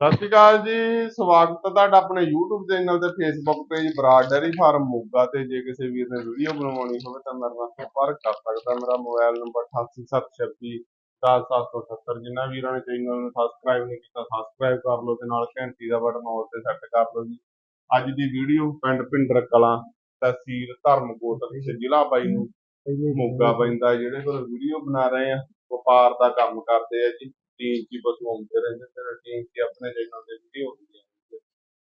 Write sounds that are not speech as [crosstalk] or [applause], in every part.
ਸਤਿ ਸ਼੍ਰੀ ਅਕਾਲ ਜੀ, ਸਵਾਗਤ ਹੈ ਤੁਹਾਡਾ ਆਪਣੇ YouTube ਚੈਨਲ ਤੇ, Facebook page Brar dairy farm Moga ਤੇ। ਜੇ ਕਿਸੇ ਵੀਰ ਨੇ ਵੀਡੀਓ ਬਣਵਾਉਣੀ ਹੋਵੇ ਤਾਂ ਮੇਰੇ ਨਾਲ ਸੰਪਰਕ ਕਰ ਸਕਦਾ। ਮੇਰਾ ਮੋਬਾਈਲ ਨੰਬਰ 8876 10777 ਜਿਨ੍ਹਾਂ ਵੀਰਾਂ ਨੇ ਚੈਨਲ ਨੂੰ ਸਬਸਕ੍ਰਾਈਬ ਨਹੀਂ ਕੀਤਾ ਸਬਸਕ੍ਰਾਈਬ ਕਰ ਲਓ ਤੇ ਨਾਲ ਘੰਟੀ ਦਾ ਬਟਨ ਆਲ ਤੇ ਸੈੱਟ ਕਰ ਲਓ ਜੀ। ਅੱਜ ਦੀ ਵੀਡੀਓ ਪਿੰਡ ਪਿੰਡਰ ਕਲਾਂ, ਤਹਿਸੀਲ ਧਰਮਕੋਟ ਦੇ ਜ਼ਿਲ੍ਹਾ ਬਾਈ ਨੂੰ ਮੋਗਾ ਪੈਂਦਾ। ਜਿਹੜੇ ਕੋਲ ਵੀਡੀਓ ਬਣਾ ਰਹੇ ਆ, ਵਪਾਰ ਦਾ ਕੰਮ ਕਰਦੇ ਆ ਜੀ। ਚ ਪਸ਼ੂ ਆਉਂਦੇ ਰਹਿੰਦੇ ਤੇ ਟੀਮ ਚ ਆਪਣੇ ਚੈਨਲ ਤੇ ਵੀਡੀਓ ਹੁੰਦੀ ਹੈ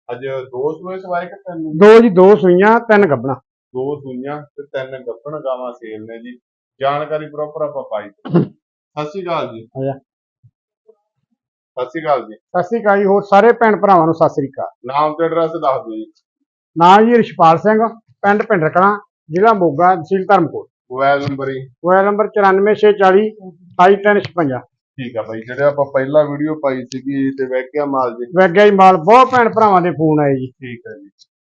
ਅੱਜ ਦੋ ਸੂਏ ਸਵਾਏ ਕਿ ਤਿੰਨ? ਦੋ ਜੀ ਦੋ ਸੂਈਆਂ ਤਿੰਨ ਗੱਬਣਾ। ਦੋ ਸੂਈਆਂ ਤੇ ਤਿੰਨ ਗੱਭਣ ਗਾਵਾਂ ਸੇਲ ਨੇ ਜੀ। ਜਾਣਕਾਰੀ ਪ੍ਰੋਪਰ ਆਪਾਂ ਪਾਈ ਸਤਿ ਸ਼੍ਰੀ ਅਕਾਲ ਜੀ। ਆਜਾ। ਸਤਿ ਸ਼੍ਰੀ ਅਕਾਲ ਜੀ। ਸਤਿ ਸ੍ਰੀ ਅਕਾਲ ਜੀ ਹੋਰ ਸਾਰੇ ਭੈਣ ਭਰਾਵਾਂ ਨੂੰ ਸਤਿ ਸ੍ਰੀ ਅਕਾਲ। ਨਾਮ ਤੇ ਐਡਰੈਸ ਦੱਸ ਦਿਓ ਜੀ। ਨਾਂ ਜੀ ਰਿਸ਼ਪਾਲ ਸਿੰਘ ਪਿੰਡ ਭਿੰਡਰ ਕਲਾਂ ਜ਼ਿਲ੍ਹਾ ਮੋਗਾ ਤਹਿਸੀਲ ਧਰਮਕੋਟ। ਮੋਬਾਈਲ ਨੰਬਰ ਹੀ ਮੋਬਾਈਲ ਨੰਬਰ 94640 28356 ਠੀਕ ਆ ਬਾਈ ਜਿਹੜੇ ਆਪਾਂ ਪਹਿਲਾਂ ਵੀਡੀਓ ਪਾਈ ਸੀਗੀ ਤੇ ਵੈਕਿਆ ਮਾਲ ਜੀ। ਵੈਗਿਆ ਜੀ ਮਾਲ ਬਹੁਤ ਭੈਣ ਭਰਾਵਾਂ ਦੇ ਫੋਨ ਆਏ ਜੀ। ਠੀਕ ਹੈ ਜੀ।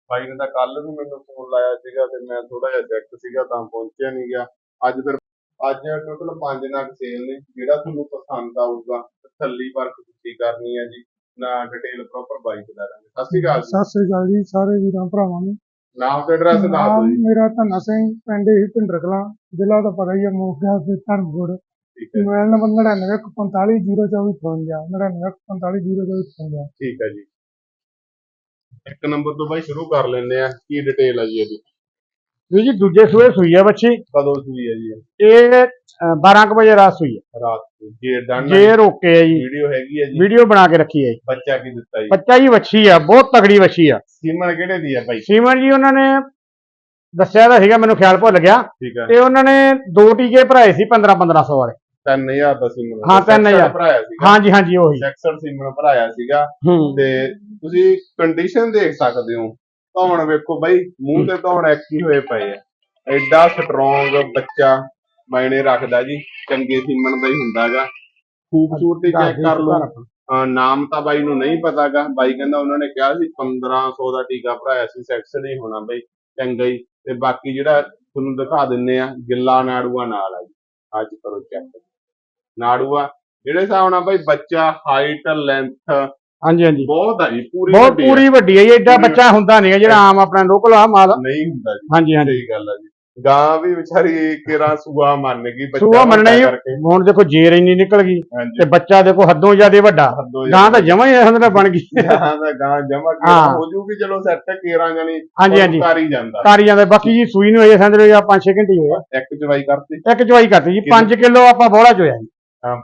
ਬਾਈ ਨੇ ਤਾਂ ਕੱਲ ਵੀ ਮੈਨੂੰ ਫੋਨ ਲਾਇਆ ਸੀਗਾ ਤੇ ਮੈਂ ਥੋੜਾ ਜਿਹਾ ਚੈੱਕ ਸੀਗਾ ਤਾਂ ਪਹੁੰਚਿਆ ਨਹੀਂ ਗਿਆ। ਅੱਜ ਫਿਰ ਅੱਜ ਟੋਟਲ 5 ਨਗ ਸੇਲ ਨੇ ਜਿਹੜਾ ਤੁਹਾਨੂੰ ਪਸੰਦ ਆਊਗਾ ਤਸੱਲੀ ਵਰਕ ਤੁਸੀਂ ਕਰਨੀ ਹੈ ਜੀ ਨਾ ਡਿਟੇਲ ਪ੍ਰੋਪਰ ਬਾਈ ਬਤਾ ਦਾਂਗੇ ਸਤਿ ਸ਼੍ਰੀ ਅਕਾਲ ਸਤਿ ਸ੍ਰੀ ਅਕਾਲ ਜੀ ਸਾਰੇ ਵੀਰਾਂ ਭਰਾਵਾਂ ਨੂੰ। ਨਾਮ ਤੇ ਐਡਰੈਸ ਦੱਸ ਦਿਓ ਜੀ। ਮੇਰਾ ਧੰਨਾ ਸਿੰਘ ਪਿੰਡ ਹੀ ਭਿੰਡਰ ਕਲਾਂ ਜ਼ਿਲ੍ਹਾ ਦਾ ਪਤਾ ਹੀ ਹੈ ਮੋਗਾ ਤੇ ਧਰਮਕੋਟ ਠੀਕ ਹੈ। ਮੋਬਾਈਲ ਨੰਬਰ 9945045054 9945045054 ਠੀਕ ਹੈ ਜੀ। ਇੱਕ ਨੰਬਰ ਤੋਂ ਬਾਈ ਸ਼ੁਰੂ ਕਰ ਲੈਂਦੇ ਆ ਕੀ ਡਿਟੇਲ ਹੈ ਜੀ ਇਹਦੀ? ਜੀ ਜੀ ਦੂਜੇ ਸੂਏ ਸੂਈ ਆ ਬੱਚੀ। ਕਦੋਂ ਸੂਈ ਹੈ ਜੀ ਇਹ? ਇਹ 12 ਕੁ ਵਜੇ ਰਾਤ ਸੂਈ ਰਾਤ ਨੂੰ ਜੇ ਡਨ ਜੇ ਰੋਕੇ ਹੈ ਜੀ। ਵੀਡੀਓ ਹੈਗੀ ਹੈ ਜੀ। ਵੀਡੀਓ ਬਣਾ ਕੇ ਰੱਖੀ ਹੈ ਜੀ। ਬੱਚਾ ਕੀ ਦਿੱਤਾ ਜੀ? ਬੱਚਾ ਜੀ ਵੱਛੀ ਆ ਬਹੁਤ ਤਗੜੀ ਵੱਛੀ ਆ। ਸੀਮਨ ਕਿਹੜੇ ਦੀ ਹੈ ਬਾਈ ਸੀਮਨ ਜੀ ਉਹਨਾਂ ਨੇ ਦੱਸਿਆ ਤਾਂ ਸੀਗਾ ਮੈਨੂੰ ਖਿਆਲ ਭੁੱਲ ਗਿਆ। ਤੇ ਉਹਨਾਂ ਨੇ ਦੋ ਟੀਕੇ ਭਰਾਏ ਸੀ 15 1500 ਵਾਲੇ। 3000 ਦਾ ਸੀਮਨ ਹਾਂ, ਤਿੰਨ ਹਜ਼ਾਰ। ਭਰਾਇਆ ਸੀਗਾ। ਹਾਂਜੀ ਹਾਂਜੀ ਉਹੀ। 66 ਸੀਮਨ ਭਰਾਇਆ ਸੀਗਾ। ਹੂੰ। ਤੇ ਤੁਸੀਂ ਕੰਡੀਸ਼ਨ ਦੇਖ ਸਕਦੇ ਹੋ। ਧੌਣ ਵੇਖੋ ਬਾਈ ਮੂੰਹ ਤੇ ਧੌਣ ਐਕੀ ਹੋਏ ਪਏ ਆ। ਐਡਾ ਸਟਰੋਂਗ ਬੱਚਾ ਮਾਇਨੇ ਰੱਖਦਾ ਜੀ। ਚੰਗੇ ਸੀਮਨ ਦਾ ਹੀ ਹੁੰਦਾਗਾ। ਖੂਬਸੂਰਤੀ ਚੈੱਕ ਕਰ ਲਓ। ਅਹ ਨਾਮ ਤਾਂ ਬਾਈ ਨੂੰ ਨਹੀਂ ਪਤਾਗਾ। ਬਾਈ ਕਹਿੰਦਾ ਉਹਨਾਂ ਨੇ ਕਿਹਾ ਸੀ 1500 ਦਾ ਟੀਕਾ ਭਰਾਇਆ ਸੀ। ਸੈਕਸਡ ਹੀ ਹੋਣਾ ਬਾਈ। ਚੰਗਾ ਹੀ। ਤੇ ਬਾਕੀ ਜਿਹੜਾ ਤੁਹਾਨੂੰ ਦਿਖਾ ਦਿੰਨੇ ਆ ਗਿੱਲਾ ਨਾੜੂਆ ਨਾਲ ਆ ਜੀ। ਅੱਜ ਕਰੋ ਚੈੱਕ ਨਾੜੂਆ ਜਿਹੜੇ ਹਿਸਾਬ ਨਾਲ ਬਾਈ ਬੱਚਾ ਹਾਈਟ ਲੈਂਥ ਹਾਂਜੀ ਹਾਂਜੀ। ਬਹੁਤ ਆ ਜੀ ਪੂਰੀ ਬਹੁਤ ਵੱਡੀ ਆ। ਪੂਰੀ ਵੱਡੀ ਹੈ ਜੀ ਐਡਾ ਪੂਰੀ- ਬੱਚਾ ਹੁੰਦਾ ਨਹੀਂ ਹੈ ਜਿਹੜਾ ਆਮ ਆਪਣਾ ਲੋਕਲ ਆ ਮਾਲ। ਨਹੀਂ ਹੁੰਦਾ ਜੀ। ਹਾਂਜੀ ਹਾਂਜੀ। ਸਹੀ ਗੱਲ ਆ ਜੀ। ਗਾਂ ਵੀ ਵਿਚਾਰੀ ਕਿਰਾਂ ਸੂਆ ਮੰਨ ਗਈ ਬੱਚਾ ਸੂਆ ਮੰਨਣਾ ਹੀ ਕਰਕੇ। ਹੁਣ ਦੇਖੋ ਜੇਰ ਇੰਨੀ ਨਿਕਲ ਗਈ ਹਾਂਜੀ। ਤੇ ਬੱਚਾ ਦੇਖੋ ਹੱਦੋਂ ਜ਼ਿਆਦਾ ਵੱਡਾ। ਹੱਦੋਂ ਗਾਂ ਤਾਂ ਜਮਾ ਹੀ ਜਿਹਾ ਬਣ ਗਈ। ਗਾਂ ਦਾ ਗਾਂ ਜਮਾ ਕੇ ਹਾਂ। ਹੋ ਜੂਗੀ ਚਲੋ ਸੈੱਟ ਕੇਰਾਂ ਜਾਨੀ ਹਾਂਜੀ ਹਾਂਜੀ। ਕਰ ਹੀ ਜਾਂਦਾ। ਕਾਰੀ ਜਾਂਦਾ। ਬਾਕੀ ਜੀ ਸੂਈ ਨੂੰ ਇਹ ਸਮਝ ਲਓ ਜਾਂ 5-6 ਘੰਟੇ ਹੀ ਹੋਏ ਆ। ਇੱਕ ਚਵਾਈ ਕਰਤੀ। ਇੱਕ ਚਵਾਈ ਕਰਤੀ ਜੀ। 5 ਕਿਲੋ ਆਪਾਂ ਬੋਲਾ ਚੋਇਆ ਜੀ।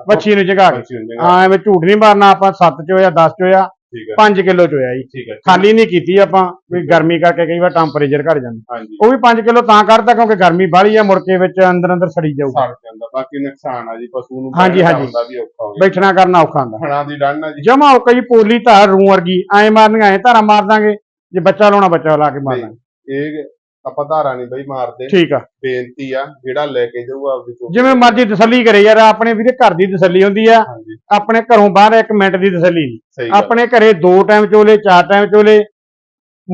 ਬੱਚੀ ਨੂੰ ਜਗਾ ਕੇ। ਬੱਚੀ ਹਾਂ ਐਵੇਂ ਝੂਠ ਨਹੀਂ ਮਾਰਨਾ ਆਪਾਂ 7 ਚੋਇਆ 10 ਚੋਇਆ ਠੀਕ ਹੈ। 5 ਕਿਲੋ ਚੋਇਆ ਜੀ। ਠੀਕ ਹੈ ਖਾਲੀ ਨਹੀਂ ਕੀਤੀ ਆਪਾਂ ਵੀ ਗਰਮੀ ਕਰਕੇ ਕਈ ਵਾਰ ਟੈਂਪਰੇਚਰ ਘਟ ਜਾਂਦਾ। ਉਹ ਵੀ 5 ਕਿਲੋ ਤਾਂ ਕਰਦਾ ਕਿਉਂਕਿ ਗਰਮੀ ਬਾਹਲੀ ਆ ਮੁੜ ਕੇ ਵਿੱਚ ਅੰਦਰ ਅੰਦਰ ਸੜੀ ਜਾਊਗਾ। ਸੜ ਜਾਂਦਾ ਬਾਕੀ ਨੁਕਸਾਨ ਆ ਜੀ ਪਸ਼ੂ ਨੂੰ ਹਾਂਜੀ, ਹਾਂਜੀ। ਔਖਾ ਬੈਠਣਾ ਕਰਨਾ ਔਖਾ ਹੁੰਦਾ। ਹਣਾ ਦੀ ਡੰਨ ਆ ਜੀ। ਜਮਾ ਉਹ ਕਈ ਪੋਲੀ ਧਾਰ ਰੂ ਵਰਗੀ ਐ ਮਾਰਨੀਆਂ ਐ ਧਾਰਾਂ ਮਾਰ ਦਾਂਗੇ ਜੇ ਬੱਚਾ ਲਾਉਣਾ ਬੱਚਾ ਲਾ ਕੇ ਮਾਰ ਦਾਂਗੇ। ਇਹ ਆਪਾਂ ਧਾਰਾ ਨਹੀਂ ਬਈ ਮਾਰਦੇ। ਠੀਕ ਆ। ਬੇਨਤੀ ਆ ਜਿਹੜਾ ਲੈ ਕੇ ਜਾਊਗਾ ਆਪਦੀ ਚੋਂ। ਜਿਵੇਂ ਮਰਜ਼ੀ ਤਸੱਲੀ ਕਰੇ ਯਾਰ ਆਪਣੇ ਵੀਰੇ ਘਰ ਦੀ ਤਸੱਲੀ ਹੁੰਦੀ ਆ। ਹਾਂਜੀ। ਆਪਣੇ ਘਰੋਂ ਬਾਹਰ ਇੱਕ ਮਿੰਟ ਦੀ ਤਸੱਲੀ ਨਹੀਂ ਗੱਲ ਆਪਣੇ ਘਰੇ ਦੋ ਟਾਈਮ ਚੋਲੇ ਚਾਰ ਟਾਈਮ ਚੋਲੇ।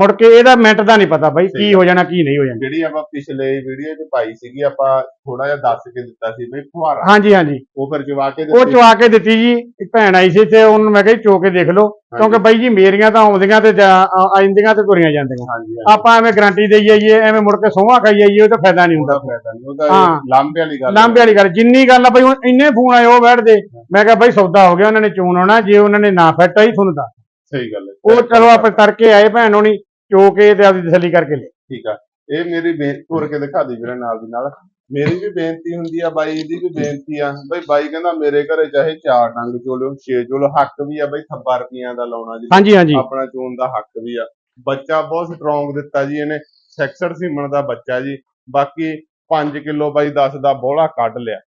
ਮੁੜ ਕੇ ਇਹਦਾ ਮਿੰਟ ਦਾ ਨਹੀਂ ਪਤਾ ਬਾਈ ਕੀ ਹੋ ਜਾਣਾ ਕੀ ਨਹੀਂ ਹੋ ਜਾਣਾ। ਜਿਹੜੀ ਆਪਾਂ ਪਿਛਲੇ ਵੀਡੀਓ 'ਚ ਪਾਈ ਸੀਗੀ ਆਪਾਂ ਥੋੜਾ ਜਿਹਾ ਦੱਸ ਕੇ ਦਿੱਤਾ ਸੀ ਬਈ ਫੁਹਾਰਾ। ਹਾਂਜੀ ਹਾਂਜੀ। ਉਹ ਫਿਰ ਜਵਾ ਕੇ ਉਹ ਦਿੱਤੀ। ਚਵਾ ਕੇ ਦਿੱਤੀ ਜੀ। ਇੱਕ ਭੈਣ ਆਈ ਸੀ ਤੇ ਉਹਨੂੰ ਮੈਂ ਕਿਹਾ ਜੀ ਚੋ ਕੇ ਦੇਖ ਲਓ। ਕਿਉਂਕਿ ਬਾਈ ਜੀ ਮੇਰੀਆਂ ਤਾਂ ਆਉਂਦੀਆਂ ਤੇ ਜਾ- ਆ- ਆਉਂਦੀਆਂ ਤੇ ਤੁਰੀਆਂ ਜਾਂਦੀਆਂ। ਹਾਂਜੀ ਆਪਾਂ ਐਵੇਂ ਗਾਰੰਟੀ ਦੇਈ ਜਾਈਏ ਐਵੇਂ ਮੁੜ ਕੇ ਸੋਹਾਂ ਖਾਈ ਜਾਈਏ ਉਹ ਤਾਂ ਫਾਇਦਾ ਨਹੀਂ ਹੁੰਦਾ। ਉਹਦਾ ਫਾਇਦਾ ਨਹੀਂ ਉਹਦਾ ਹਾਂ। ਲਾਂਬੇ ਵਾਲੀ ਗੱਲ ਲਾਂਬੇ ਵਾਲੀ ਗੱਲ। ਜਿੰਨੀ ਗੱਲ ਆ ਬਈ ਹੁਣ ਇੰਨੇ ਫੋਨ ਆਏ ਉਹ ਬੈਠਦੇ। ਮੈਂ ਕਿਹਾ ਬਈ ਸੌਦਾ ਹੋ ਗਿਆ ਉਹਨਾਂ ਨੇ ਚੂਨ ਆਉਣਾ। ਜੇ ਉਹਨਾਂ ਨੇ ਨਾ ਫਿੱਟ ਆਈ ਤੁਹਾਨੂੰ ਦੱਸ ਸਹੀ ਗੱਲ ਹੈ। ਉਹ ਚਲੋ ਆਪਾਂ ਕਰਕੇ ਆਏ ਭੈਣ ਹੋਣੀ ਚੋ ਕੇ ਤੇ ਆਪਦੀ ਤਸੱਲੀ ਕਰਕੇ ਲੈ ਠੀਕ ਆ। ਇਹ ਮੇਰੀ ਬੇਨਤੀ ਤੁਰ ਕੇ ਦਿਖਾ ਦੀ ਵੀਰੇ ਨਾਲ ਦੀ ਨਾਲ। ਮੇਰੀ ਵੀ ਬੇਨਤੀ ਹੁੰਦੀ ਆ ਬਾਈ ਦੀ ਵੀ ਬੇਨਤੀ ਆ। ਬਈ ਬਾਈ ਕਹਿੰਦਾ ਮੇਰੇ ਘਰੇ ਚਾਹੇ ਚਾਰ ਡੰਗ ਚੋਲਿਓ ਛੇ ਚੋਲੋ ਹੱਕ ਵੀ ਆ ਬਈ ਥੱਬਾ ਰੁਪਈਆਂ ਦਾ ਲਾਉਣਾ ਜੀ। ਹਾਂਜੀ ਹਾਂਜੀ। ਆਪਣਾ ਚੋਣ ਦਾ ਹੱਕ ਵੀ ਆ। ਬੱਚਾ ਬਹੁਤ ਸਟਰੋਂਗ ਦਿੱਤਾ ਜੀ ਇਹਨੇ। 66 ਸੀਮਣ ਦਾ ਬੱਚਾ ਜੀ। ਬਾਕੀ 5 ਕਿਲੋ ਬਾਈ 10 ਦਾ ਬੋਲਾ ਕੱਢ ਲਿਆ।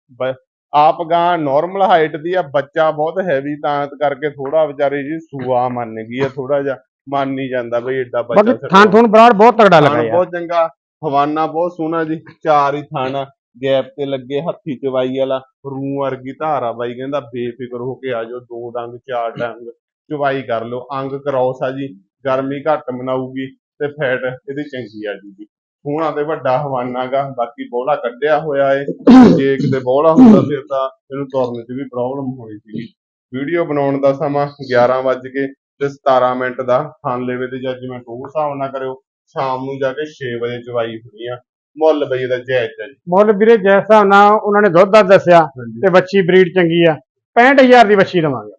ਆਪ ਗਾਂ ਨਾਰਮਲ ਹਾਈਟ ਦੀ ਆ ਬੱਚਾ ਬਹੁਤ ਹੈਵੀ ਤਾਂ ਕਰਕੇ ਥੋੜਾ ਵਿਚਾਰੀ ਜੀ ਸੂਆ ਮੰਨ ਗਈ ਆ ਥੋੜਾ ਜਿਹਾ ਮੰਨ ਨਹੀਂ ਜਾਂਦਾ ਬਈ ਏਡਾ ਬੱਚਾ ਬਾਕੀ ਥਾਂ ਥੁਣ ਬਰਾੜ ਬਹੁਤ ਤਗੜਾ ਲੱਗਾ ਯਾਰ। ਬਹੁਤ ਚੰਗਾ ਹਵਾਨਾ ਬਹੁਤ ਸੋਹਣਾ ਜੀ ਚਾਰ ਹੀ ਥਾਣਾ ਗੈਪ ਤੇ ਲੱਗੇ ਹੱਥੀ ਚਵਾਈ ਵਾਲਾ ਰੂ ਵਰਗੀ ਧਾਰਾ ਬਾਈ ਕਹਿੰਦਾ ਬੇਫਿਕਰ ਹੋ ਕੇ ਆ ਜਾਓ ਦੋ ਡੰਗ ਚਾਰ ਡੰਗ ਚਵਾਈ ਕਰ ਲਓ ਅੰਗ ਕ੍ਰੋਸ ਆ ਜੀ ਗਰਮੀ ਘੱਟ ਮਨਾਊਗੀ ਤੇ ਫੈਟ ਇਹਦੀ ਚੰਗੀ ਆ ਜੂਗੀ। ਸੋਹਣਾ ਤੇ ਵੱਡਾ ਹਵਾਨਾ ਗਾ ਬਾਕੀ ਬੋਲਾ ਕੱਢਿਆ ਹੋਇਆ ਏ। ਜੇ ਕਿਤੇ ਬੋਲਾ ਹੁੰਦਾ ਫਿਰ ਤਾਂ ਇਹਨੂੰ ਤੁਰਨ 'ਚ ਵੀ ਪ੍ਰੋਬਲਮ ਹੋਣੀ ਸੀਗੀ। ਵੀਡੀਓ ਬਣਾਉਣ ਦਾ ਸਮਾਂ 11 ਵੱਜ ਕੇ ਤੇ 17 ਮਿੰਟ ਦਾ। ਥਾਨਲੇਵੇ ਦੀ ਜੱਜਮੈਂਟ ਉਹ ਹਿਸਾਬ ਨਾਲ ਕਰਿਓ। ਸ਼ਾਮ ਨੂੰ ਜਾ ਕੇ 6 ਵਜੇ ਚਵਾਈ ਹੋਣੀ ਆ। ਮੁੱਲ ਬਈ ਇਹਦਾ ਜਾਇਜ਼ ਹੈ ਜੀ। ਮੁੱਲ ਵੀਰੇ ਜਿਸ ਨਾਲ ਉਹਨਾਂ ਨੇ ਦੁੱਧ ਦਾ ਦੱਸਿਆ ਤੇ ਬੱਚੀ ਬਰੀਡ ਚੰਗੀ ਆ। 65000 ਦੀ ਬੱਚੀ ਲਵਾਂਗੇ।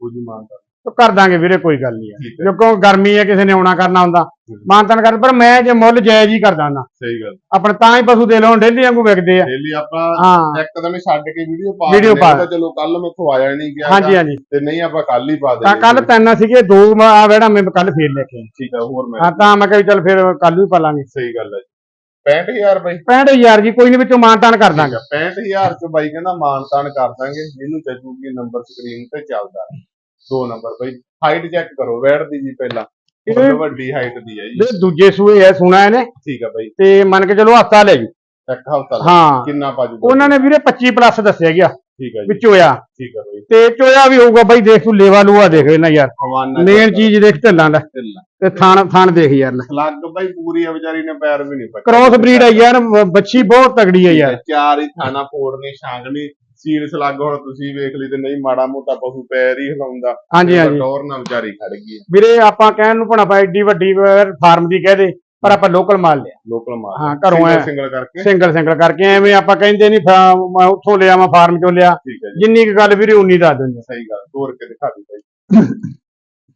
ਉਹਦੀ ਮਾਨਤਾ। ਤੇ ਕਰ ਦਾਂਗੇ ਵੀਰੇ ਕੋਈ ਗੱਲ ਨਹੀਂ ਠੀਕ ਹੈ। ਕਿਉਂਕਿ ਗਰਮੀ ਹੈ ਕਿਸੇ ਨੇ ਆਉਣਾ ਕਰਨਾ ਹੁੰਦਾ। ਮਾਨਤਨ ਕਰ ਪਰ ਮੈਂ ਜੇ ਮੁੱਲ ਜਾਇਜ਼ ਹੀ ਕਰਦਾ ਨਾ ਸਹੀ ਗੱਲ। ਆਪਣੇ ਤਾਂ ਹੀ ਪਸ਼ੂ ਦੇ ਲਓ ਡੇਲੀ ਵਾਂਗੂ ਵਿਕਦੇ ਆ। ਡੇਲੀ ਆਪਾਂ ਹਾਂ। ਇੱਕ ਦਿਨ ਛੱਡ ਕੇ ਵੀਡੀਓ ਪਾ Video ਦਿੰਦੇ ਪਾ। ਹਾਂ, ਤਾਂ ਚਲੋ ਕੱਲ ਮੈਥੋਂ ਆਇਆ ਨਹੀਂ ਗਿਆ ਹਾਂਜੀ ਹਾਂਜੀ। ਤੇ ਨਹੀਂ ਆਪਾਂ ਕੱਲ ਹੀ ਪਾ ਤਾਂ ਦੇਣੀ ਕੱਲ ਤਿੰਨ ਸੀਗੇ ਦੋ ਆ ਵੜਾ ਮੈਂ ਕੱਲ ਫੇਰ ਲੈ ਕੇ ਆਇਆ। ਠੀਕ ਆ ਹੋਰ ਮੈਂ ਹਾਂ ਤਾਂ ਮੈਂ ਕਿਹਾ ਵੀ ਚੱਲ ਫੇਰ ਕੱਲ ਵੀ ਪਾ ਲਾਂਗੇ। ਸਹੀ ਗੱਲ ਹੈ 65000 ਬਈ। 65000 ਜੀ ਕੋਈ ਨਹੀਂ ਵਿੱਚੋਂ ਮਾਨਤਾਨ ਕਰ ਦਾਂਗੇ। 65000 ਚ ਬਾਈ ਕਹਿੰਦਾ ਮਾਨਤਾਨ ਕਰ ਦਾਂਗੇ ਇਹਨੂੰ ਜੱਜੂਗੀ ਨੰਬਰ ਸਕਰੀਨ ਤੇ ਚੱਲਦਾ। ਦੋ ਨੰਬਰ ਬਈ ਹਾਈਟ ਚੈੱਕ ਕਰੋ ਵੈੜ ਦੀ ਜੀ ਪਹਿਲਾਂ। ਇਹ- ਵੱਡੀ ਹਾਈਟ ਦੀ ਹੈ ਜੀ। ਵੀਰੇ ਦੂਜੇ ਸੂਏ ਐ ਸੁਣਾ ਇਹਨੇ। ਠੀਕ ਆ ਬਾਈ। ਤੇ ਮੰਨ ਕੇ ਚਲੋ ਹਫਤਾ ਲੈ ਜੂ। ਇੱਕ ਹਫ਼ਤਾ ਹਾਂ। ਕਿੰਨਾ ਪਾ ਜੂ? ਉਹਨਾਂ ਨੇ ਵੀਰੇ 25 ਪਲੱਸ ਦੱਸਿਆ ਗਿਆ। ਠੀਕ ਆ ਜੀ। ਵਿੱਚ ਚੋਇਆ ਠੀਕ ਆ ਬਾਈ। ਤੇ ਚੋਇਆ ਵੀ ਹੋਊਗਾ ਬਾਈ ਦੇਖ ਤੂੰ ਲੇਵਾ ਲੂਆ ਦੇਖ ਇਹਨਾਂ ਯਾਰ। ਮੇਨ ਚੀਜ਼ ਦੇਖ ਢੱਲਾਂ ਦਾ। ਤੇ ਥਾਣ ਥਾਣ ਦੇਖ ਯਾਰ। ਲੱਗ ਬਾਈ ਪੂਰੀ ਆ ਵਿਚਾਰੀ ਨੇ ਪੈਰ ਵੀ ਨਹੀਂ ਪੱਟੇ ਕ੍ਰੋਸ ਬਰੀਡ ਹੈ ਯਾਰ ਬੱਚੀ ਬਹੁਤ ਤਗੜੀ ਹੈ ਯਾਰ। ਚਾਰ ਹੀ ਥਾਣਾ ਫੋੜਨੀ ਛਾਂਗਣੀ ਸੀਲ ਸਲੱਗ ਹੁਣ ਤੁਸੀਂ ਵੇਖ ਲਈ ਤੇ ਨਹੀਂ ਮਾੜਾ ਮੋਟਾ ਪਸ਼ੂ ਪੈਰ ਹੀ ਹਿਲਾਉਂਦਾ। ਹਾਂਜੀ ਹਾਂਜੀ। ਟੌਰ ਨਾਲ ਵਿਚਾਰੀ ਖੜ ਗਈ। ਵੀਰੇ ਆਪਾਂ ਕਹਿਣ ਨੂੰ ਭਣਾ ਪਾ ਐਡੀ ਵੱਡੀ ਫਾਰਮ ਦੀ ਕਹਦੇ ਪਰ ਆਪਾਂ ਲੋਕਲ ਮਾਲ ਲਿਆ। ਲੋਕਲ ਮਾਰ ਹਾਂ ਘਰੋਂ ਆਇਆ ਸਿੰਗਲ ਕਰਕੇ। ਸਿੰਗਲ ਸਿੰਗਲ ਕਰਕੇ ਐਵੇਂ ਆਪਾਂ ਕਹਿੰਦੇ ਨਹੀਂ ਮੈਂ ਉੱਥੋਂ ਲਿਆ ਮੈਂ ਫਾਰਮ ਚੋਂ ਲਿਆ। ਜੀ। ਜਿੰਨੀ ਕੁ ਗੱਲ ਵੀਰੇ ਉਨੀ ਦੱਸ ਦਿੰਦੇ ਸਹੀ ਗੱਲ ਤੋੜ ਕੇ ਦਿਖਾ ਦੀ ਬਾਈ। [coughs]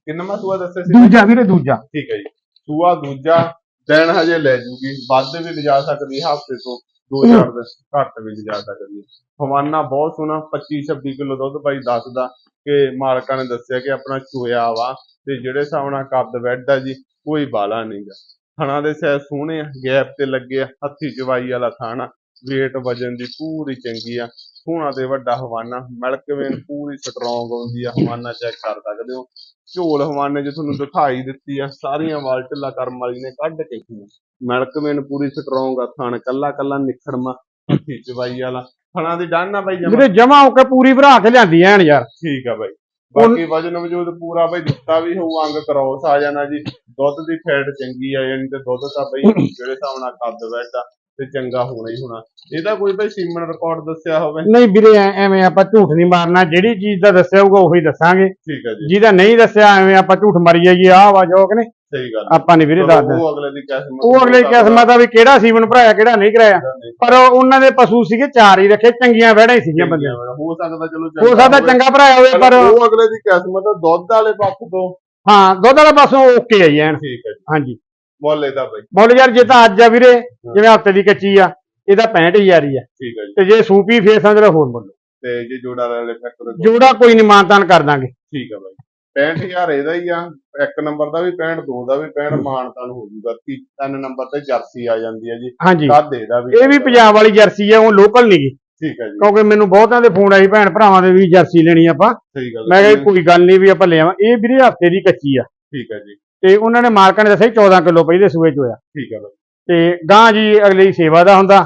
ਕਿੰਨਾ ਸੂਆ ਦੱਸਿਆ ਸੀ? ਦੂਜਾ ਵੀਰੇ ਦੂਜਾ। ਠੀਕ ਹੈ ਜੀ। ਸੂਆ ਦੂਜਾ ਦਿਨ ਹਜੇ ਲੈ ਜੂਗੀ ਵੱਧ ਵੀ ਲਿਜਾ ਸਕਦੀ ਹਫ਼ਤੇ ਤੋਂ। ਦੋ ਚਾਰ ਦਿਨ ਘੱਟ ਵੀ ਲਿਜਾ ਸਕਦੀ ਹੈ ਹਵਾਨਾ ਬਹੁਤ ਸੋਹਣਾ 25 26 ਕਿਲੋ ਦੁੱਧ ਭਾਈ ਦੱਸਦਾ ਕਿ ਮਾਲਕਾਂ ਨੇ ਦੱਸਿਆ ਕਿ ਆਪਣਾ ਚੋਇਆ ਵਾ ਤੇ ਜਿਹੜੇ ਹਿਸਾਬ ਨਾਲ ਕੱਦ ਬੈੱਡ ਆ ਜੀ, ਕੋਈ ਬਾਲਾ ਨਹੀਂਗਾ ਥਣਾ ਦੇ ਸੈ ਸੋਹਣੇ ਆ, ਗੈਪ ਤੇ ਲੱਗੇ ਆ, ਹੱਥੀ ਚਵਾਈ ਵਾਲਾ ਥਾਣਾ। Weight ਵਜਨ ਦੀ ਪੂਰੀ ਚੰਗੀ ਆ। ਸੋਹਣਾ ਤੇ ਵੱਡਾ ਹਵਾਨਾ ਮਿਲਕ ਵੇਨ ਪੂਰੀ ਸਟਰੋਂਗ ਆਉਂਦੀ ਆ। ਹਵਾਨਾ ਚੈੱਕ ਕਰ ਸਕਦੇ ਹੋ। ਝੋਲ ਹਵਾਨੇ ਜੇ ਤੁਹਾਨੂੰ ਦਿਖਾਈ ਦਿੱਤੀ ਆ। ਸਾਰੀਆਂ ਵਾਲ ਢਿੱਲਾ ਕਰਮ ਵਾਲੀ ਨੇ ਕੱਢ ਕੇ ਕੀ ਮਿਲਕ ਵੇਨ ਪੂਰੀ ਸਟਰੋਂਗ ਆ ਥਣ। ਕੱਲਾ ਕੱਲਾ ਨਿਖੜਮਾ ਹੱਥੀ ਚਵਾਈ ਵਾਲਾ। ਥਣਾ ਦੀ ਡਾਨਾ ਬਾਈ ਜਮਾ। ਵੀਰੇ ਜਮਾ ਹੋ ਕੇ ਪੂਰੀ ਭਰਾ ਕੇ ਲਿਆਂਦੀ ਐਨ ਯਾਰ। ਠੀਕ ਆ ਬਾਈ। ਬਾਕੀ ਵਜਨ ਵਜੂਦ ਪੂਰਾ ਬਾਈ ਦਿੱਤਾ ਵੀ ਹੋਊ ਅੰਗ ਕਰੋਸ ਆ ਜਾਣਾ ਜੀ। ਦੁੱਧ ਦੀ ਫੈਟ ਚੰਗੀ ਆ ਯਾਨੀ ਤੇ ਦੁੱਧ ਤਾਂ ਬਈ [coughs] ਜਿਹੜੇ ਹਿਸਾਬ ਨਾਲ ਕੱਦ ਬੈਠਾ। ਤੇ ਚੰਗਾ ਹੋਣਾ ਹੀ ਹੋਣਾ। ਇਹਦਾ ਕੋਈ ਬਈ ਸੀਮਨ ਰਿਕਾਰਡ ਦੱਸਿਆ ਹੋਵੇ? ਨਹੀਂ ਵੀਰੇ ਐ- ਐਵੇਂ ਆਪਾਂ ਝੂਠ ਨਹੀਂ ਮਾਰਨਾ। ਜਿਹੜੀ ਚੀਜ਼ ਦਾ ਦੱਸਿਆ ਹੋਊਗਾ ਉਹੀ ਦੱਸਾਂਗੇ। ਠੀਕ ਆ ਜੀ। ਜਿਹਦਾ ਨਹੀਂ ਦੱਸਿਆ ਐਵੇਂ ਆਪਾਂ ਝੂਠ ਮਾਰੀ ਜਾਈਏ। ਆਹ ਵਾ ਜੋ ਕਿ ਨਹੀਂ। ਸਹੀ ਗੱਲ ਆਪਾਂ ਨਹੀਂ ਵੀਰੇ ਦੱਸਦੇ। ਉਹ ਅਗਲੇ ਦੀ ਕਿਸਮਤ ਉਹ ਅਗਲੇ ਕਿਸਮਾਂ ਦਾ ਵੀ ਕਿਹੜਾ ਸੀਵਨ ਭਰਾਇਆ ਕਿਹੜਾ ਨਹੀਂ ਕਰਾਇਆ। ਪਰ ਉਹ- ਉਹਨਾਂ ਦੇ ਪਸ਼ੂ ਸੀਗੇ ਚਾਰ ਹੀ ਰੱਖੇ ਚੰਗੀਆਂ ਵਹਿੜਾਂ ਹੀ ਸੀਗੀਆਂ ਬੰਦਿਆਂ। ਹੋ ਸਕਦਾ ਚਲੋ ਹੋ ਸਕਦਾ ਹੋਵੇ। ਚੰਗਾ ਭਰਾਇਆ ਹੋਵੇ ਪਰ ਉਹ ਅਗਲੇ ਦੀ ਕਿਸਮਤ ਆ, ਦੁੱਧ ਵਾਲੇ ਪੱਖ ਤੋਂ। ਹਾਂ ਦੁੱਧ ਵਾਲਾ ਪਾਸੋਂ ਓਕੇ ਆ ਜੀ ਐਨ। ਠੀਕ ਹੈ ਜੀ। ਹਾਂਜੀ। ਮੁੱਲ ਇਹਦਾ ਬਾਈ। ਮੁੱਲ ਯਾਰ ਜੇ ਤਾਂ ਅੱਜ ਆ ਵੀਰੇ ਜਿਵੇਂ ਹਫ਼ਤੇ ਦੀ ਕੱਚੀ ਆ ਇਹਦਾ 65000 ਹੀ ਆ। ਠੀਕ ਹੈ ਜੀ। ਤੇ ਜੇ ਸੂਪੀ ਫੇਰ ਸਮਝ ਲਓ ਹੋਰ ਮੁੱਲ। ਤੇ ਜੇ ਜੋੜਾ ਵਾਲੇ ਫੈਕਟਰ ਜੋੜਾ ਕੋਈ ਨਹੀਂ ਮਾਨਤਾਨ ਕਰ ਦਾਂਗੇ। ਠੀਕ ਹੈ ਬਾਈ। 65000 ਇਹਦਾ ਹੀ ਆ ਇੱਕ ਨੰਬਰ ਦਾ ਵੀ 65 ਦੋ ਦਾ ਵੀ 65 ਮਾਨਤਾਨ ਹੋ ਜੂਗਾ। ਤੀ ਤਿੰਨ ਨੰਬਰ ਤੇ ਜਰਸੀ ਆ ਜਾਂਦੀ ਹੈ ਜੀ। ਹਾਂਜੀ। ਕੱਦ ਇਹਦਾ ਵੀ। ਇਹ ਵੀ ਪੰਜਾਬ ਵਾਲੀ ਜਰਸੀ ਆ ਉਹ ਲੋਕਲ ਨਹੀਂ ਗੀ। ਠੀਕ ਹੈ ਜੀ। ਕਿਉਂਕਿ ਮੈਨੂੰ ਬਹੁਤਾਂ ਦੇ ਫੋਨ ਆਈ ਭੈਣ ਭਰਾਵਾਂ ਦੇ ਵੀ ਜਰਸੀ ਲੈਣੀ ਆਪਾਂ। ਸਹੀ ਗੱਲ ਮੈਂ ਹੈ। ਕਿਹਾ ਕੋਈ ਗੱਲ ਨਹੀਂ ਵੀ ਆਪਾਂ ਲੈ ਆਵਾਂ। ਇਹ ਵੀਰੇ ਹਫ਼ਤੇ ਦੀ ਕੱਚੀ ਆ। ਠੀਕ ਹੈ ਜੀ। ਤੇ ਉਹਨਾਂ ਨੇ ਮਾਲਕਾਂ ਨੇ ਦੱਸਿਆ ਸੀ 14 ਕਿਲੋ ਪਹਿਲੇ ਸੂਏ ਚ ਹੋਇਆ। ਠੀਕ ਹੈ ਬਾਈ। ਤੇ ਗਾਂ ਜੀ ਅਗਲੀ ਸੇਵਾ ਦਾ ਹੁੰਦਾ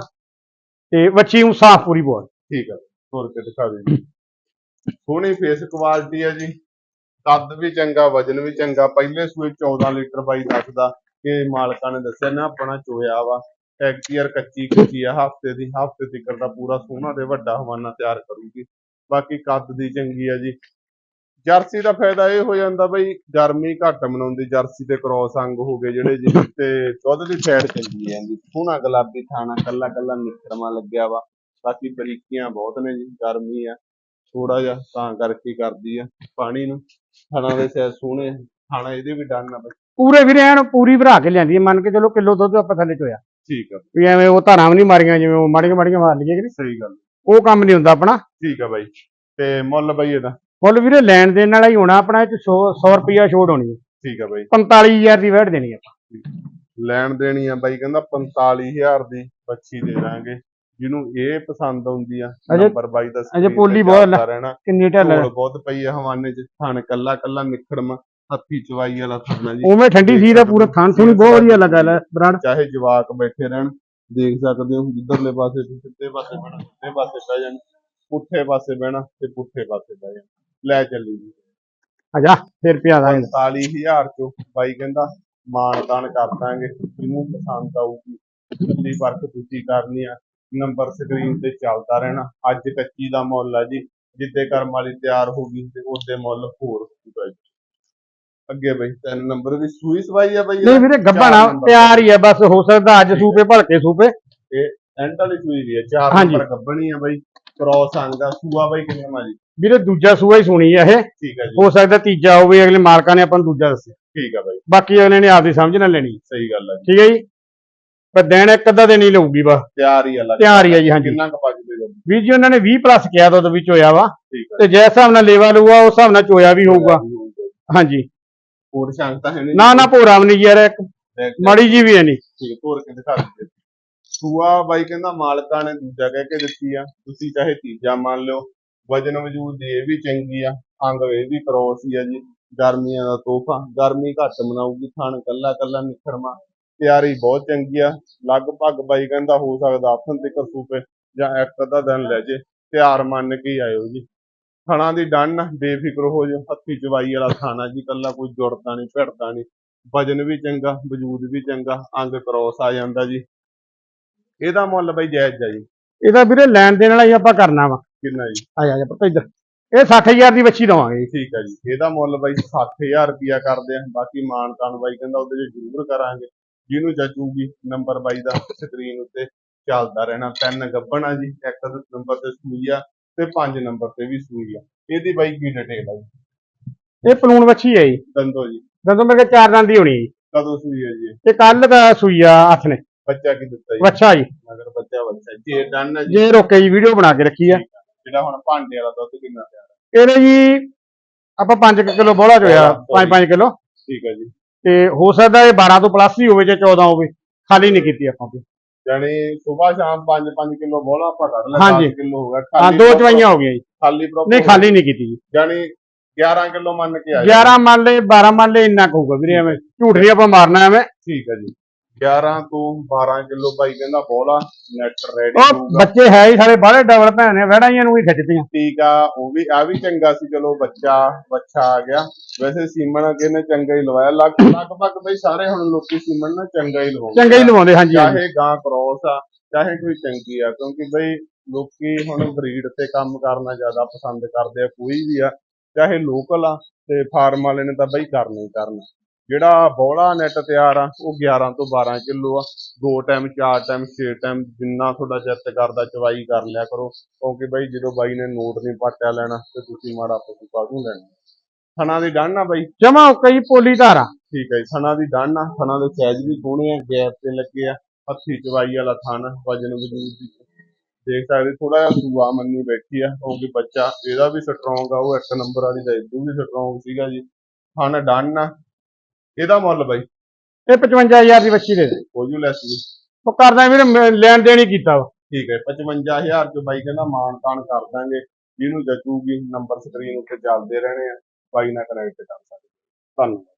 ਤੇ ਵੱਛੀ ਨੂੰ ਸਾਫ਼ ਪੂਰੀ ਬੋਲ ਠੀਕ ਹੈ ਤੋੜ ਕੇ ਦਿਖਾ ਜੀ। ਸੋਹਣੀ ਫੇਸ ਕੁਆਲਿਟੀ ਹੈ ਜੀ। ਕੱਦ ਵੀ ਚੰਗਾ ਵਜਨ ਵੀ ਚੰਗਾ। ਪਹਿਲੇ ਸੂਏ 14 ਲੀਟਰ ਬਾਈ ਦੱਸਦਾ ਕਿ ਮਾਲਕਾਂ ਨੇ ਦੱਸਿਆ ਨਾ ਆਪਣਾ ਚੋਇਆ ਵਾ। ਹੈਕਟੀਅਰ ਕੱਚੀ ਕੱਚੀ ਆ ਹਫ਼ਤੇ ਦੀ ਹਫ਼ਤੇ ਤੱਕ ਦਾ ਪੂਰਾ ਸੋਹਣਾ ਤੇ ਵੱਡਾ ਹਵਾਨਾ ਤਿਆਰ ਕਰੂਗੀ। ਬਾਕੀ ਕੱਦ ਦੀ ਚੰਗੀ ਆ ਜੀ। ਜਰਸੀ ਦਾ ਫਾਇਦਾ ਇਹ ਹੋ ਜਾਂਦਾ ਬਈ ਗਰਮੀ ਘੱਟ ਮਨਾਉਂਦੀ ਜਰਸੀ ਤੇ ਕ੍ਰੋਸ ਅੰਗ ਹੋ ਗਏ ਜਿਹੜੇ ਜੀ ਤੇ ਦੁੱਧ ਦੀ ਫੈਟ ਚੰਗੀ ਆ ਜੀ ਸੋਹਣਾ ਗੁਲਾਬੀ ਥਾਣਾ ਕੱਲਾ ਕੱਲਾ ਨਿਖਰਮਾ ਲੱਗਿਆ ਵਾ ਬਾਕੀ ਬਰੀਕੀਆਂ ਬਹੁਤ ਨੇ ਜੀ ਗਰਮੀ ਆ ਥੋੜਾ ਜਿਹਾ ਤਾਂ ਕਰਕੇ ਕਰਦੀ ਆ ਪਾਣੀ ਨੂੰ ਥਣਾ ਦੇ ਸਿਰ ਸੋਹਣੇ ਥਾਣਾ ਇਹਦੇ ਵੀ ਡਨ ਆ ਬਈ। ਪੂਰੇ ਵੀਰੇ ਐਨ ਪੂਰੀ ਭਰਾ ਕੇ ਲਿਆਂਦੀ ਹੈ। ਮੰਨ ਕੇ ਚਲੋ ਕਿਲੋ ਦੁੱਧ ਆਪਾਂ ਥੱਲੇ ਚੋਇਆ। ਠੀਕ ਆ। ਵੀ ਐਵੇਂ ਉਹ ਧਾਰਾਂ ਵੀ ਨਹੀਂ ਮਾਰੀਆਂ ਜਿਵੇਂ ਉਹ ਮਾੜੀਆਂ ਮਾੜੀਆਂ ਮਾਰ ਲਈਏ ਕਿ ਨਹੀਂ? ਸਹੀ ਗੱਲ ਉਹ ਕੰਮ ਨਹੀਂ ਹੁੰਦਾ ਆਪਣਾ। ਠੀਕ ਆ ਬਾਈ ਤੇ ਮੁੱਲ ਬਾਈ ਇਹਦਾ। ਮੁੱਲ ਵੀਰੇ ਲੈਣ ਦੇਣ ਵਾਲਾ ਹੀ ਹੋਣਾ ਆਪਣਾ ਇਹ ਚ 100 100 ਰੁਪਿਆ ਛੋੜ ਹੋਣੀ ਹੈ। ਠੀਕ ਆ ਬਾਈ। 45000 ਦੀ ਵੈਟ ਦੇਣੀ ਆਪਾਂ। ਲੈਣ ਦੇਣੀ ਆ ਬਾਈ ਕਹਿੰਦਾ 45000 ਦੀ ਬੱਚੀ ਦੇ ਦਾਂਗੇ। ਜਿਹਨੂੰ ਇਹ ਪਸੰਦ ਆਉਂਦੀ ਆ ਅਜੇ- ਨੰਬਰ ਬਾਈ ਦਾ ਅਜੇ ਪੋਲੀ ਬਹੁਤ ਚੱਲਦਾ ਰਹਿਣਾ। ਕਿੰਨੀ ਢੱਲ ਢੋਲ ਬਹੁਤ ਪਈ ਆ ਹਵਾਨੇ ਚ ਥਣ ਕੱਲਾ ਕੱਲਾ ਨਿਖੜਮਾ ਹੱਥੀ ਚਵਾਈ ਵਾਲਾ ਥਣਾ ਜੀ। ਉਵੇਂ ਠੰਡੀ ਸੀ ਦਾ ਪੂਰਾ ਥਾਨ ਥੂਣੀ ਬਹੁਤ ਵਧੀਆ ਲੱਗਾ ਲੈ ਬਰਾੜ। ਚਾਹੇ ਜਵਾਕ ਬੈਠੇ ਰਹਿਣ ਦੇਖ ਸਕਦੇ ਹੋ ਜਿੱਧਰਲੇ ਪਾਸੇ ਤੇ ਸਿੱਧੇ ਪਾਸੇ ਬਹਿਣਾ ਸਿੱਧੇ ਪਾਸੇ ਬਹਿ ਜਾਣ ਪੁੱਠੇ ਪਾਸੇ ਬਹਿਣਾ ਤੇ ਪੁੱਠੇ ਪਾਸੇ ਬਹਿ ਜਾਣ। ਲੈ ਚੱਲੀ ਜੀ। ਆ ਜਾ ਫਿਰ ਪਿਆ ਦਾਂਗੇ। 45000 ਚੋਂ ਬਾਈ ਕਹਿੰਦਾ ਮਾਣ ਤਾਣ ਕਰ ਦਾਂਗੇ ਜਿਹਨੂੰ ਪਸੰਦ ਆਊਗੀ। ਕੱਲੀ ਵਰਕ ਤੁਸੀਂ ਕਰਨੀ ਆ। ਨੰਬਰ ਸਕਰੀਨ ਤੇ ਚੱਲਦਾ ਰਹਿਣਾ। ਅੱਜ ਕੱਚੀ ਦਾ ਮੁੱਲ ਆ ਜੀ। ਜਿੱਦੇ ਕਰਮ ਵਾਲੀ ਤਿਆਰ ਹੋ ਗਈ ਤੇ ਉਹਦੇ ਮੁੱਲ ਹੋਰ ਹੋਊਗਾ ਜੀ ਅੱਗੇ ਬਈ ਤਿੰਨ ਨੰਬਰ ਵੀ ਸੂਈ ਸਵਾਈ ਆ ਬਈ ਨਹੀਂ ਵੀਰੇ ਗੱਭਣ ਆ ਤਿਆਰ ਹੀ ਆ ਬਸ ਹੋ ਸਕਦਾ ਅੱਜ ਸੂਪੇ ਭਲਕੇ ਸੂਪੇ। ਐਂਡ ਵਾਲੀ ਸੂਈ ਵੀ ਆ ਚਾਰ ਹਾਂਜੀ। ਨੰਬਰ ਗੱਬਣੀ ਆ ਬਈ। ਕ੍ਰੋਸ ਆਂਗਾ ਸੂਆ ਬਈ ਕਿੰਨੇ ਮਾਜੀ ਵੀਰੇ ਦੂਜਾ ਸੂਆ ਹੀ ਸੁਣੀ ਆ ਇਹ। ਠੀਕ ਆ ਜੀ। ਹੋ ਸਕਦਾ ਤੀਜਾ ਹੋਵੇ ਅਗਲੇ ਮਾਲਕਾਂ ਨੇ ਆਪਾਂ ਨੂੰ ਦੂਜਾ ਦੱਸਿਆ। ਠੀਕ ਆ ਬਈ। ਬਾਕੀ ਅਗਲੇ ਨੇ ਆਪਦੀ ਸਮਝ ਨਾਲ ਲੈਣੀ। ਸਹੀ ਗੱਲ ਆ ਜੀ। ਠੀਕ ਹੈ ਜੀ? ਪਰ ਦੇਣ ਇੱਕ ਅੱਧਾ ਹੀ ਲਊਗੀ ਬਸ। ਤਿਆਰ ਹੀ ਆ ਲੱਗ ਤਿਆਰ ਹੀ ਆ ਜੀ ਹਾਂਜੀ। ਕਿੰਨਾ ਕੁ ਪੱਜ ਦੇ ਵੀਰ ਜੀ ਉਹਨਾਂ ਨੇ 20 ਪਲੱਸ ਕਿਹਾ ਦੁੱਧ ਵਿੱਚ ਹੋਇਆ ਵਾ। ਤੇ ਜਿਸ ਹਿਸਾਬ ਨਾਲ ਲੇਵਾ ਲੂਆ ਉਸ ਹਿਸਾਬ ਨਾਲ ਚੋਇਆ ਵੀ ਹੋਊਗਾ। ਹਾਂਜੀ। ਹੋਰ ਸ਼ਾਂਤ ਹੈ ਨਹੀਂ ਨਾ ਨਾ ਭੋਰਾ ਵੀ ਨਹੀਂ ਯਾਰ ਇੱਕ ਮਾੜੀ ਜੀ ਵੀ ਹੈ ਨਹੀਂ। ਠੀਕ ਹੋਰ ਕੇ ਦਿਖਾ ਦਿੰਦੇ ਸੂਆ ਬਾਈ ਕਹਿੰਦਾ ਮਾਲਕਾਂ ਨੇ ਦੂਜਾ ਕਹਿ ਕੇ ਦਿੱਤੀ ਆ, ਤੁਸੀਂ ਚਾਹੇ ਤੀਜਾ ਮੰਨ ਲਿਓ, ਵਜਨ ਵਜੂਦ ਦੀ ਇਹ ਵੀ ਚੰਗੀ ਆ, ਅੰਗ ਇਹ ਵੀ ਕਰੋਸ ਹੀ ਆ ਜੀ, ਗਰਮੀਆਂ ਦਾ ਤੋਹਫਾ, ਗਰਮੀ ਘੱਟ ਮਨਾਊਗੀ, ਥਣ ਕੱਲਾ ਕੱਲਾ ਨਿਖਰਮਾ, ਤਿਆਰੀ ਬਹੁਤ ਚੰਗੀ ਆ, ਲਗਭਗ ਬਾਈ ਕਹਿੰਦਾ ਹੋ ਸਕਦਾ ਆਥਣ ਤੇ ਸੂਪੇ ਜਾਂ ਇੱਕ ਅੱਧਾ ਦਿਨ ਲੈ ਜੇ, ਤਿਆਰ ਮੰਨ ਕੇ ਆਇਓ ਜੀ। ਥਣਾ ਦੀ ਡੰਨ ਬੇਫਿਕਰ ਹੋ ਜਾਓ, ਹੱਥੀ ਚਵਾਈ ਵਾਲਾ ਥਾਣਾ ਜੀ ਕੱਲਾ ਕੋਈ ਜੁੜਦਾ ਨਹੀਂ ਭਿੜਦਾ ਨਹੀਂ ਵਜਨ ਵੀ ਚੰਗਾ, ਵਜੂਦ ਵੀ ਚੰਗਾ, ਅੰਗ ਕਰੋਸ ਆ ਜਾਂਦਾ ਜੀ। ਇਹਦਾ ਮੁੱਲ ਬਈ ਜਾਇਜ਼ ਆ ਜੀ। ਇਹਦਾ ਵੀਰੇ ਲੈਣ ਦੇਣ ਵਾਲਾ ਹੀ ਆਪਾਂ ਕਰਨਾ ਵਾ। ਕਿੰਨਾ ਜੀ? ਆ ਜਾ ਜਾ ਪੁੱਤ ਇੱਧਰ। ਇਹ 60000 ਦੀ ਬੱਚੀ ਦਵਾਂਗੇ। ਠੀਕ ਆ ਜੀ। ਇਹਦਾ ਮੁੱਲ ਬਾਈ 60000 ਰੁਪਿਆ ਕਰਦੇ ਆ। ਬਾਕੀ ਮਾਨ ਤਾਨ ਬਾਈ ਕਹਿੰਦਾ ਉਹਦੇ ਵਿੱਚ ਜ਼ਰੂਰ ਕਰਾਂਗੇ। ਜਿਹਨੂੰ ਜਚੂਗੀ ਨੰਬਰ ਬਾਈ ਦਾ ਸਕਰੀਨ ਉੱਤੇ ਚੱਲਦਾ ਰਹਿਣਾ। ਤਿੰਨ ਗੱਬਣ ਜੀ। ਇੱਕ ਨੰਬਰ ਤੇ ਸੂਈ ਆ ਤੇ ਪੰਜ ਨੰਬਰ ਤੇ ਵੀ ਸੂਈ ਆ ਇਹਦੀ ਬਾਈ ਕੀ ਡਿਟੇਲ ਆ ਜੀ? ਇਹ ਪਲੂਣ ਬੱਚੀ ਹੈ ਜੀ। ਦੰਦੋ ਜੀ। ਜਦੋਂ ਮੇਰੇ ਚਾਰ ਦੰਦ ਦੀ ਹੋਣੀ ਜੀ। ਕਦੋਂ ਸੂਈ ਆ ਜੀ ਇਹ? ਤੇ ਕੱਲ ਦਾ ਸੂਈ ਆ ਹੱਥ ਨੇ। ਬੱਚਾ ਕੀ ਦਿੱਤਾ ਜੀ? ਬੱਚਾ ਜੀ। ਮਗਰ ਬੱਚਾ ਬੱਚਾ ਜੀ। ਡਨ ਆ ਜੀ? ਜੇ ਰੋਕੇ ਜੀ ਵੀਡੀਓ ਬਣਾ ਕੇ ਰੱਖੀ ਆ। ਜਿਹੜਾ ਹੁਣ ਭਾਂਡੇ ਵਾਲਾ ਦੁੱਧ ਕਿੰਨਾ ਤਿਆਰ ਆ ਇਹਦੇ ਜੀ ਆਪਾਂ 5 ਕਿਲੋ ਬੋਲਾ ਚੋਇਆ 5-5 ਕਿਲੋ। ਠੀਕ ਆ ਜੀ। ਤੇ ਹੋ ਸਕਦਾ ਇਹ 12 ਤੋਂ ਪਲੱਸ ਹੀ ਹੋਵੇ ਜਾਂ 14 ਹੋਵੇ। ਖਾਲੀ ਨਹੀਂ ਕੀਤੀ ਆਪਾਂ ਵੀ ਯਾਨੀ ਸਵੇਰ ਸ਼ਾਮ 5-5 ਕਿਲੋ ਬੋਲਾ ਆਪਾਂ ਕੱਢ ਲਿਆ ਹਾਂਜੀ। 10 ਕਿਲੋ ਹੋ ਗਿਆ ਹਾਂ ਦੋ ਚਵਾਈਆਂ ਹੋ ਗਈਆਂ ਜੀ। ਖਾਲੀ ਪ੍ਰੋਪਰ ਨਹੀਂ ਖਾਲੀ ਨਹੀਂ ਕੀਤੀ ਜੀ। ਯਾਨੀ 11 ਕਿਲੋ ਮੰਨ ਕੇ ਆ 11 ਮੰਨ ਲਏ 12 ਮੰਨ ਲਏ ਇੰਨਾ ਕਹੂਗਾ ਵੀਰੇ ਐਵੇਂ ਝੂਠ ਨਹੀਂ ਆਪਾਂ ਮਾਰਨਾ ਐਵੇਂ। ਠੀਕ ਹੈ ਜੀ। 11 ਤੋਂ 12 ਕਿਲੋ ਬਾਈ ਕਹਿੰਦਾ ਬੋਲਾ ਨੈਟ ਰੈਡੀ ਉਹ ਹੋਊਗਾ। ਬੱਚੇ ਹੈ ਹੀ ਸਾਰੇ ਬਾਹਲੇ ਡਬਲ ਭੈਣ ਨੇ ਵਹਿੜਾਈਆਂ ਨੂੰ ਵੀ ਖਿੱਚਦੀਆਂ ਠੀਕ ਆ ਉਹ ਵੀ ਆ ਵੀ ਚੰਗਾ ਸੀ ਚਲੋ ਬੱਚਾ ਬੱਚਾ ਆ ਗਿਆ। ਵੈਸੇ ਸੀਮਨ ਅੱਗੇ ਨੇ ਚੰਗਾ ਹੀ ਲਵਾਇਆ। ਲੱਗ ਲਗਭਗ ਬਈ ਸਾਰੇ ਹੁਣ ਲੋਕੀ ਸੀਮਨ ਨਾ ਚੰਗਾ ਹੀ ਲਵਾਉਂਦੇ ਚੰਗਾ ਹੀ। ਲਵਾਉਂਦੇ ਹਾਂਜੀ ਹਾਂਜੀ। ਚਾਹੇ ਗਾਂ ਕ੍ਰੋਸ ਆ ਚਾਹੇ ਕੋਈ ਚੰਗੀ ਆ ਕਿਉਂਕਿ ਬਈ ਲੋਕੀ ਹੁਣ ਬਰੀਡ ਤੇ ਕੰਮ ਕਰਨਾ ਜ਼ਿਆਦਾ ਪਸੰਦ ਕਰਦੇ ਆ ਕੋਈ ਵੀ ਆ। ਚਾਹੇ ਲੋਕਲ ਆ ਤੇ ਫਾਰਮ ਵਾਲੇ ਨੇ ਤਾਂ ਬਈ ਕਰਨਾ ਹੀ ਕਰਨਾ। ਜਿਹੜਾ ਬੋਲਾ ਨੈਟ ਤਿਆਰ ਆ ਉਹ 11 ਤੋਂ 12 ਕਿਲੋ ਆ। ਦੋ ਟਾਈਮ ਚਾਰ ਟਾਈਮ ਛੇ ਟਾਈਮ ਜਿੰਨਾ ਤੁਹਾਡਾ ਚਿੱਤ ਕਰਦਾ ਚਵਾਈ ਕਰ ਲਿਆ ਕਰੋ। ਕਿਉਂਕਿ ਬਈ ਜਦੋਂ ਬਾਈ ਨੇ ਨੋਟ ਨਹੀਂ ਪਾਟਿਆ ਲੈਣਾ ਤੇ ਤੁਸੀਂ ਮਾੜਾ ਪਸ਼ੂ ਕਾਹਨੂੰ ਲੈਣਾ? ਥਣਾ ਦੀ ਡੰਨ ਆ ਬਾਈ। ਜਮਾ ਕਈ ਪੋਲੀ ਧਾਰਾ। ਠੀਕ ਹੈ ਥਣਾ ਦੀ ਡੰਨ ਆ। ਥਣਾ ਦੇ ਸਾਈਜ਼ ਵੀ ਸੋਹਣੇ ਆ ਗੈਪ ਤੇ ਲੱਗੇ ਆ। ਹੱਥੀ ਚਵਾਈ ਵਾਲਾ ਥਣ ਵਜਨ ਵਜੂਦ ਦੀ। ਦੇਖ ਸਕਦੇ ਥੋੜਾ ਜਿਹਾ ਸੂਆ ਮੰਨੀ ਬੈਠੀ ਆ ਕਿਉਂਕਿ ਬੱਚਾ। ਇਹਦਾ ਵੀ ਸਟਰੋਂਗ ਆ ਉਹ ਇੱਕ ਨੰਬਰ ਵਾਲੀ ਦਾ ਇਹਦੂ ਵੀ ਸਟਰੋਂਗ ਸੀਗਾ ਜੀ। ਥਣ ਡੰਨ ਆ। ਇਹਦਾ ਮੁੱਲ ਬਾਈ। ਇਹ 55000 ਦੀ ਬੱਚੀ ਦੇ ਦੇ। ਹੋ ਜੂ ਲੈਸ ਜੀ। ਉਹ ਕਰਦਾ ਵੀਰੇ ਮੈਂ ਲੈਣ ਦੇਣ ਹੀ ਕੀਤਾ ਵਾ। ਠੀਕ ਹੈ 55000 ਚ ਬਾਈ ਕਹਿੰਦਾ ਮਾਨ ਤਾਨ ਕਰ ਦਾਂਗੇ। ਜਿਹਨੂੰ ਜਚੂਗੀ ਨੰਬਰ ਸਕਰੀਨ ਉੱਤੇ ਚੱਲਦੇ ਰਹਿਣੇ ਆ। ਬਾਈ ਨਾਲ ਕਨੈਕਟ ਕਰ ਸਕਦੇ। ਧੰਨਵਾਦ।